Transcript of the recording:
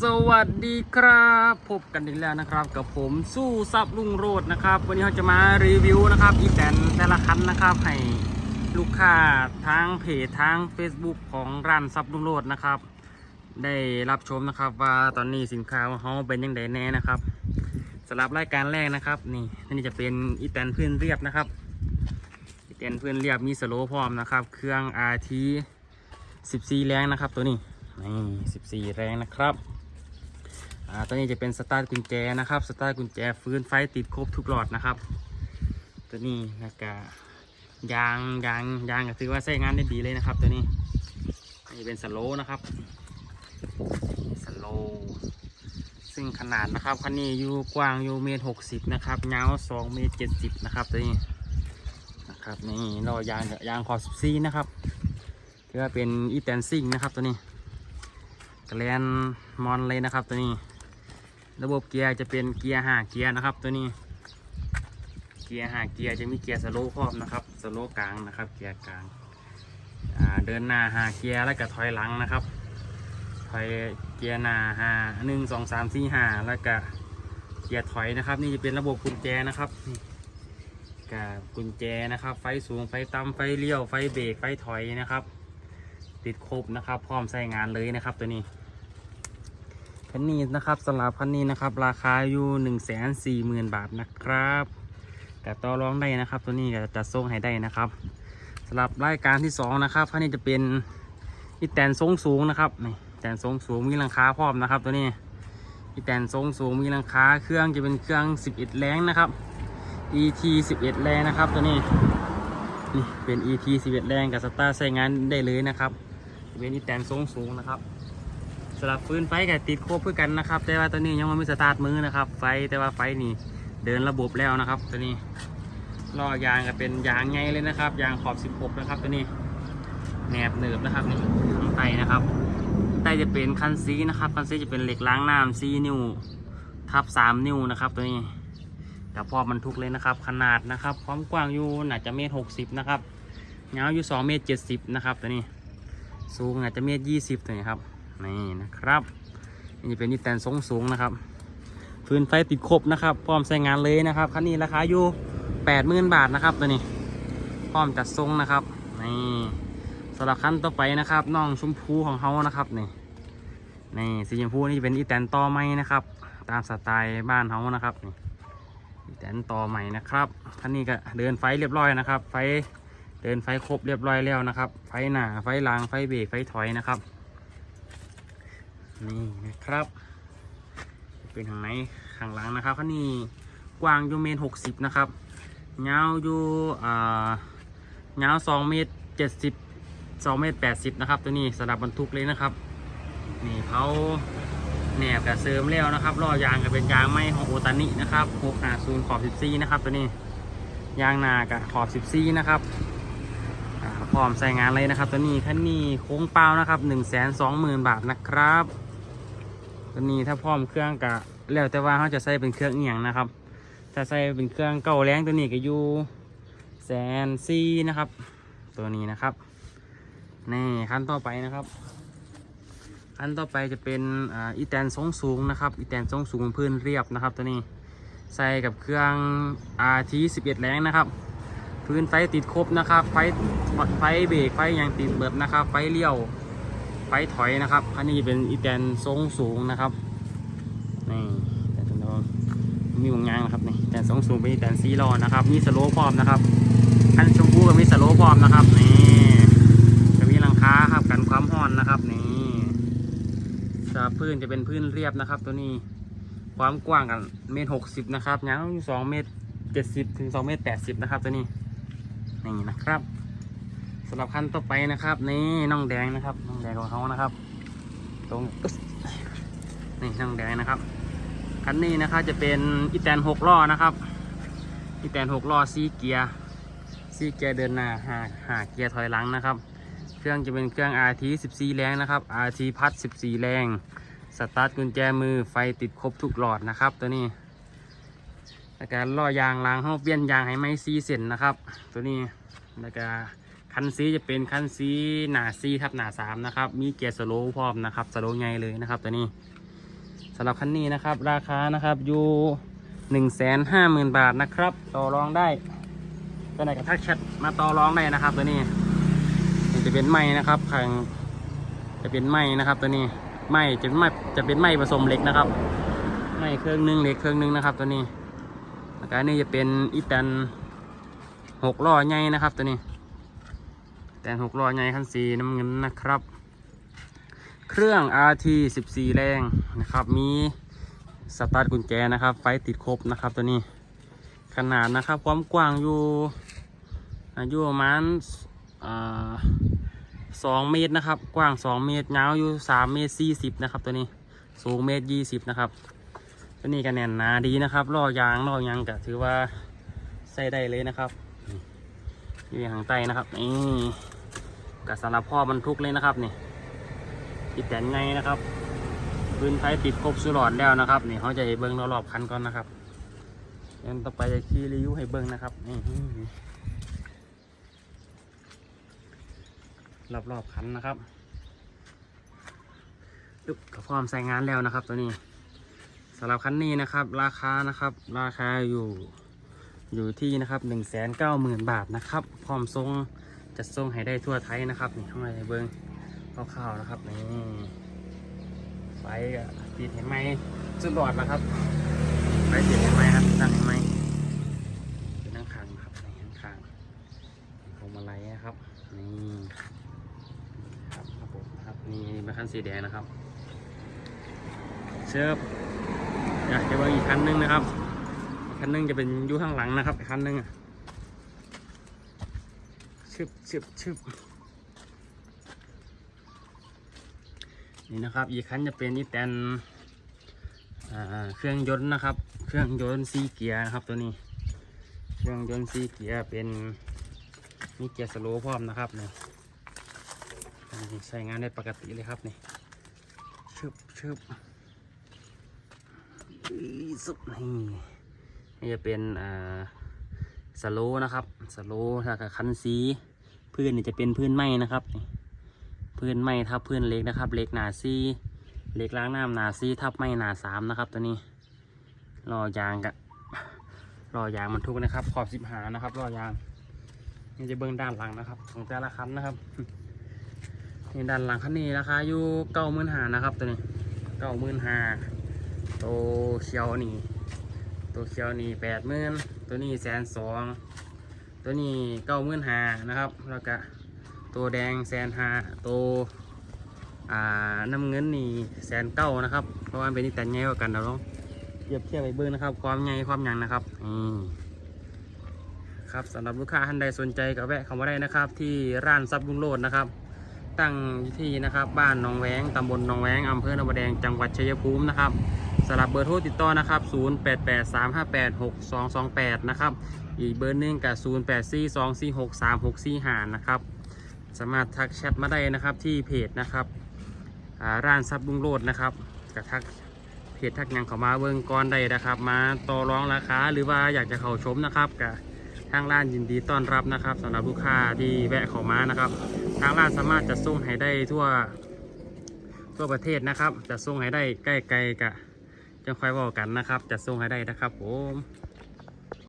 สวัสดีครับพบกันอีกแล้วนะครับกับผมสู้ซับลุงโรดนะครับ วันนี้เราจะมารีวิวนะครับอีแตนแต่ละคันนะครับให้ลูกค้าทางเพจทาง Facebook ของร้านซับลุงโรดนะครับ ได้รับชมนะครับว่าตอนนี้สินค้าของเขาเป็นยังไงแน่นะครับสำหรับรายการแรกนะครับ นี่นี่จะเป็นอีแตนพื้นเรียบนะครับอีแตนพื้นเรียบมีสโลพร้อมนะครับ เครื่อง RT 14 แรงนะครับตัวนี้นี่14 แรงนะครับ อ่าตัวนี้จะเป็นสตาร์ทกุญแจนะครับ สตาร์ทกุญแจฟื้นไฟติดครบทุกหลอดนะครับ ตัวนี้นะกะยางยางยางก็ถือว่าใช้งานได้ดีเลยนะครับ ตัวนี้นนี้เป็นสโลนะครับสโลซึ่งขนาดนะครับคันนี้อยู่กว้างอยู่เมตรหกสิบนะครับยาวสองเมตรเจ็ดสิบนะครับตัวนี้นะครับนี่ล้อยางยางขอบสิบซีนะครับถือว่าเป็นอีแตนซิงนะครับตัวนี้แกลนมอนเลยนะครับตัวนี้ ระบบเกียร์จะเป็นเกียร์ห้าเกียร์นะครับ ตัวนี้ เกียร์ห้าเกียร์จะมีเกียร์สโลว์ครอบนะครับสโลว์กลางนะครับ เกียร์กลางเดินหน้าห้าเกียร์แล้วก็ถอยหลังนะครับ ถอยเกียร์หน้าห้าหนึ่งสองสามสี่ห้าแล้วก็เกียร์ถอยนะครับ นี่จะเป็นระบบกุญแจนะครับกับกุญแจนะครับ ไฟสูงไฟต่ำไฟเลี้ยวไฟเบรกไฟถอยนะครับ ติดครบนะครับ พร้อมใช้งานเลยนะครับตัวนี้ คันนี้นะครับสำหรับคันนี้นะครับ ราคาอยู่1นึ่งแสนสี่หมื่นบาทนะครับแต่ต่อรองได้นะครับ ตัวนี้ก็จะส่งให้ได้นะครับสำหรับรายการที่สองนะครับคันนี้จะเป็นอีแตนทรงสูงนะครับนี่แตนทรงสูงมีหลังคาพร้อมนะครับ ตัวนี้อีแตนทรงสูงมีหลังคาเครื่องจะเป็นเครื่อง 11 แรงนะครับ ET 11 แรงนะครับ ตัวนี้นี่เป็น ET 11 แรงกับสตาร์ใช้งานได้เลยนะครับเป็นอีแตนทรงสูงนะครับำหรับฟืนไฟกับติดครบเพื่อกันนะครับ แต่ว่าตัวนี้ยังไม่สตาร์ทมือนะครับ ไฟแต่ว่าไฟนี่เดินระบบแล้วนะครับ ตัวนี้ล้อยางก็เป็นยางไงเลยนะครับ ยางขอบ 16 นะครับ ตัวนี้แหนบเหนืบนะครับนี่ข้างใต้นะครับใต้จะเป็นคันซีนะครับ คันซีจะเป็นเหล็กล้างน้ำซีนิ้วทับ 3 นิ้วนะครับ ตัวนี้แต่พอมันทุกเลยนะครับ ขนาดนะครับความกว้างอยู่น่าจะเมตรหกสิบนะครับยาวอยู่2เมตรเจ็ดสิบนะครับ ตัวนี้ สูงอาจจะเมตรยี่สิบตัวนี้ครับ นี่นะครับนี่เป็นนิแตนทรงสูงนะครับฟืนไฟติดครบนะครับพร้อมใช้งานเลยนะครับคันนี้ราคาอยู่แปดหมื่นบาทนะครับตัวนี้พร้อมจัดทรงนะครับนี่สำหรับคันต่อไปนะครับน้องชมพูของเขานะครับนี่นี่สีชมพูนี่เป็นอีแตนต่อไม้นะครับ ตามสไตล์บ้านเขานะครับนี่อีแตนต่อใหม่นะครับคันนี้ก็เดินไฟเรียบร้อยนะครับ ไฟเดินไฟครบเรียบร้อยแล้วนะครับ ไฟหน้าไฟหลังไฟเบรกไฟถอยนะครับ นี่นะครับเป็นทางไหนข้างหลังนะครับคันนี้กว้างอยู่เมตรหกสิบนะครับยาวอยู่อ่ายาวสองเมตรเจ็ดสิบสองเมตรแปดสิบนะครับ ตัวนี้สำหรับบรรทุกเลยนะครับ นี่เขาแหนบกับเสริมแล้วนะครับล้อยางก็เป็นยางไม้ของโอตานินะครับหกหาศูนย์ขอบสิบสี่นะครับ ตัวนี้ยางหนากับขอบสิบสี่นะครับพร้อมใส่งานเลยนะครับ ตัวนี้คันนี้โค้งเปล่านะครับหนึ่งแสนสองหมื่นบาทนะครับ ตัวนี้ถ้าพร้อมเครื่องกะแล้วแต่ว่าเขาจะใส่เป็นเครื่องเอียงนะครับ ถ้าใส่เป็นเครื่องเก่าแรงตัวนี้ก็อยู่แสนซีนะครับ ตัวนี้นะครับนี่ขั้นต่อไปนะครับขั้นต่อไปจะเป็นอ,อีแตนทรงสูงนะครับอีแตนทรงสูงพื้นเรียบนะครับ ตัวนี้ใส่กับเครื่อง RT 11 แรงนะครับ พื้นไฟติดครบนะครับ ไฟไฟเบรกไฟยางติดเบิดนะครับ ไฟเลี้ยว ไฟถอยนะครับ อันนี้เป็นอีแตนทรงสูงนะครับนี่แต่ตัวมีวงยางนะครับนี่แต่ทรงสูงเป็นอีแตนซีล้อนะครับมีสโลว์พร้อมนะครับคันชมพูก็มีสโลว์พร้อมนะครับนี่จะมีหลังคาครับกันความร้อนนะครับนี่สาพื้นจะเป็นพื้นเรียบนะครับ ตัวนี้ความกว้างกันเมตรหกสิบนะครับยาวอยู่สองเมตรเจ็ดสิบถึงสองเมตรแปดสิบนะครับตัวนี้นี่นะครับ สำหรับคันต่อไปนะครับ นี่น้องแดงนะครับน้องแดงของเขานะครับ ตรงนี่น้องแดงนะครับคันนี้นะครับจะเป็นอีแตนหกล้อนะครับอีแตนหกล้อซีเกียร์ซีเกียร์เดินหน้าหาหาเกียร์ถอยหลังนะครับ เครื่องจะเป็นเครื่อง RT 14 แรงนะครับ RT พัด 14 แรงสตาร์ทกุญแจมือไฟติดครบทุกหลอดนะครับ ตัวนี้แล้วก็ล้อยางล้างห้องเปลี่ยนยางให้ไม่ซีเส้นนะครับ ตัวนี้แล้วก็ คันซีจะเป็นคันซีหนาซีทับหนาสามนะครับ มีเกียร์สโลว์พร้อมนะครับสโลว์ไงเลยนะครับ ตัวนี้สำหรับคันนี้นะครับ ราคานะครับอยู่หนึ่งแสนห้าหมื่นบาทนะครับ ต่อรองได้ก็ไหนกับทักแชทมาต่อรองได้นะครับ ตัวนี้นี่จะเป็นไม้นะครับข้างจะเป็นไม้นะครับ ตัวนี้ไม้จะเป็นไม้จะเป็นไม้ผสมเหล็กนะครับไม้เครื่องนึงเหล็กเครื่องนึงนะครับ ตัวนี้แล้วก็อันนี้จะเป็นอีแตนหกล้อใหญ่นะครับ ตัวนี้ แตนหกล้อใหญ่คันสีน้ำเงินนะครับ เครื่อง RT 14 แรงนะครับ มีสตาร์ทกุญแจนะครับ ไฟติดครบนะครับตัวนี้ ขนาดนะครับ ความกว้างอยู่อายุประมาณสองเมตรนะครับ กว้าง 2 เมตรยาวอยู่ 3 เมตร 40 นะครับ ตัวนี้สูงเมตร 20 นะครับ ตัวนี้ก็แน่นหนาดีนะครับล้อยางล้อยางก็ถือว่าใส่ได้เลยนะครับอยู่ทางใต้นะครับนี่ กับสำหรับพ่อบรรทุกเลยนะครับนี่ติดแต่ไงนะครับพื้นไฟติดครบสุดหลอดแล้วนะครับนี่เขาจะให้เบิ้งรอบๆคันก่อนนะครับงั้นต่อไปจะขี่รีวิวให้เบิ้งนะครับนี่รอบๆคันนะครับลุกกับพร้อมใส่งานแล้วนะครับ ตัวนี้สำหรับคันนี้นะครับ ราคานะครับ ราคาอยู่อยู่ที่นะครับหนึ่งแสนเก้าหมื่นบาทนะครับพร้อมทรง จะทรงให้ได้ทั่วไทยนะครับนี่ข้างในเบิ้งคร่าวๆนะครับนี่ไฟติดเห็นไหมสุดหลอดนะครับไฟติดเห็นไหมครับตั้งเห็นไหมเป็นนั่งคางครับในข้างคางพวงมาลัยนะครับนี่ครับครับผมครับนี่มาคันสีแดงนะครับ เชิบอยากจะเบิ่งอีกคันหนึงนะครับคันหนึงจะเป็นยู่ข้างหลังนะครับอีกคันหนึงอะ ชึบชึบชึบนี่นะครับอีกคันจะเป็นอีแตนเครื่องยนต์นะครับ เครื่องยนต์ซีเกียร์นะครับตัวนี้ เครื่องยนต์ซีเกียร์เป็นมีเกียร์สโลว์พร้อมนะครับเนี่ยใช้งานได้ปกติเลยครับนี่ชึบชึบอีสุดนี่จะเป็นอ่า สโลนะครับสโลถ้ากับคันสีพื้นนี่จะเป็นพื้นไม้นะครับ พื้นไม้ทับพื้นเล็กนะครับ เล็กหนาซีเล็กล้างน้ำหนาซีทับไม้หนาสามนะครับ ตัวนี้รอยางกะรอยางมันทุกนะครับขอบสิบหานะครับรอยางนี่จะเบื้องด้านหลังนะครับ ของแต่ละคันนะครับนี่ด้านหลังคันนี้ราคาอยู่เก้าหมื่นหานะครับ ตัวนี้เก้าหมื่นหาโตเขียวนี่ ตัวเขียวนี่แปดหมื่นตัวนี้แสนสองตัวนี้เก้าหมื่นหานะครับ แล้วก็ตัวแดงแสนห้าตัวน้ำเงินนี่แสนเก้านะครับ เพราะว่าเป็นนี่แต่ใหญ่กว่ากันเราต้องเทียบเทียบไปเบิ้งนะครับ ความใหญ่ความยังนะครับอืมครับสำหรับลูกค้าท่านใดสนใจก็แวะเข้ามาได้นะครับ ที่ร้านซับลุงโลดนะครับ ตั้งที่นะครับบ้านหนองแวงตำบลหนองแวงอำเภอหนองบัวแดงจังหวัดชัยภูมินะครับ สำหรับเบอร์โทรติดต่อนะครับ 0883586228 นะครับ อีกเบอร์หนึงกับ0842463645 นะครับ สามารถทักแชทมาได้นะครับที่เพจนะครับร้านซับลุงโรดนะครับกับทักเพจทักยังเขามาเบิ้งก่อนได้นะครับ มาต่อรองราคาหรือว่าอยากจะเข้าชมนะครับกับทางร้านยินดีต้อนรับนะครับสำหรับลูกค้าที่แวะเข้ามานะครับ ทางร้านสามารถจะส่งให้ได้ทั่วทั่วประเทศนะครับจะส่งให้ได้ใกล้ๆกับ จะค่อยว่ากันนะครับ จะส่งให้ได้นะครับผม